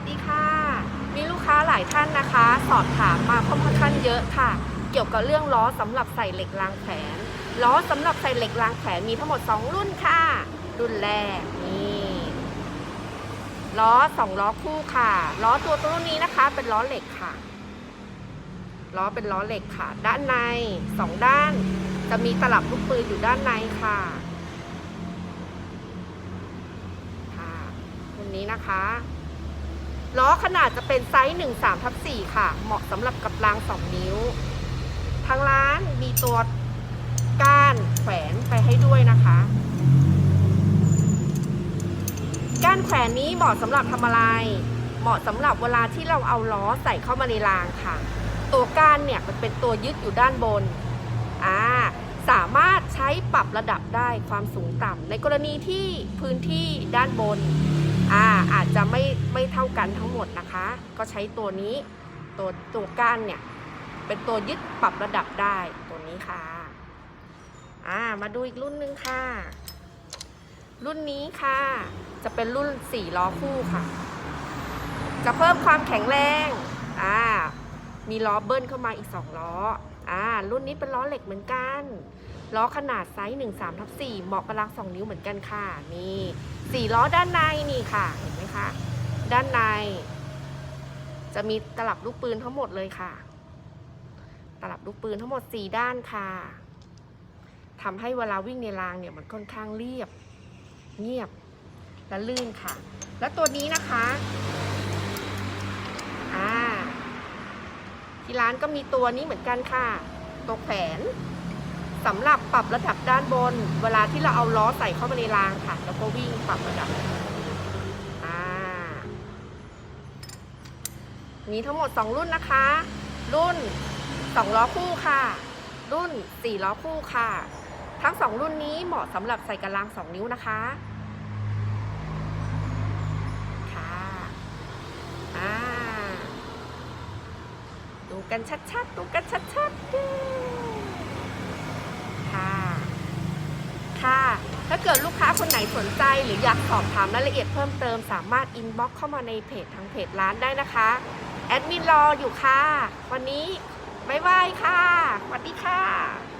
วัสดีค่ะ มีลูกค้าหลายท่านนะคะ สอบถามมาค่อนข้างเยอะค่ะ เกี่ยวกับเรื่องล้อสำหรับใส่เหล็กรางแขน ล้อสำหรับใส่เหล็กรางแขนมีทั้งหมด 2 รุ่นค่ะ รุ่นแรกนี่ล้อสองล้อคู่ค่ะ ล้อตัวตัวรุ่นนี้นะคะ เป็นล้อเหล็กค่ะ ล้อเป็นล้อเหล็กค่ะ ด้านในสองด้าน จะมีตลับลูกปืนอยู่ด้านในค่ะค่ะรุ่นนี้นะคะ ล้อขนาดจะเป็นไซส์1 3ทับ4ค่ะ เหมาะสำหรับกับราง 2 นิ้ว ทางร้านมีตัวก้านแขวนไปให้ด้วยนะคะ ก้านแขวนนี้เหมาะสำหรับทำอะไร เหมาะสำหรับเวลาที่เราเอาล้อใส่เข้ามาในรางค่ะ ตัวก้านเนี่ยมันเป็นตัวยึดอยู่ด้านบน อ่า สามารถใช้ปรับระดับได้ความสูงต่ำในกรณีที่พื้นที่ด้านบน อ่า อาจ กันทั้งหมดนะคะ ก็ใช้ตัวนี้ตัวตัวก้านเนี่ยเป็นตัวยึดปรับระดับได้ตัวนี้ค่ะอ่ามาดูอีกรุ่นหนึ่งค่ะ รุ่นนี้ค่ะ จะเป็นรุ่นสี่ล้อคู่ค่ะ จะเพิ่มความแข็งแรงอ่ามีล้อเบิ้ลเข้ามาอีก2ล้ออ่ารุ่นนี้เป็นล้อเหล็กเหมือนกันล้อขนาดไซส์1 3ทับ4เหมาะกับราง2นิ้วเหมือนกันค่ะ นี่สี่ล้อด้านในนี่ค่ะ เห็นไหมคะ ด้านใน จะมีตลับลูกปืนทั้งหมดเลยค่ะ ตลับลูกปืนทั้งหมด 4 ด้านค่ะทำให้เวลาวิ่งในรางเนี่ยมันค่อนข้างเรียบ เงียบและลื่นค่ะ และตัวนี้นะคะอ่าที่ร้านก็มีตัวนี้เหมือนกันค่ะตัวแขวนสำหรับปรับระดับด้านบน เวลาที่เราเอาล้อใส่เข้ามาในรางค่ะ แล้วก็วิ่งปรับระดับ อ่า มีทั้งหมด 2 รุ่นนะคะ รุ่น 2 ล้อคู่ค่ะ รุ่น 4 ล้อคู่ค่ะ ทั้ง 2 รุ่นนี้เหมาะสำหรับใส่กระลาง 2 นิ้วนะคะค่ะอ่าดูกันชัดๆ ดูกันชัดๆด้วยค่ะค่ะถ้าเกิดลูกค้าคนไหนสนใจหรืออยากสอบถามรายละเอียดเพิ่มเติมสามารถอินบ็อกเข้ามาในเพจทางเพจร้านได้นะคะ แอดมินรออยู่ค่ะ วันนี้ บ๊ายบายค่ะสวัสดีค่ะ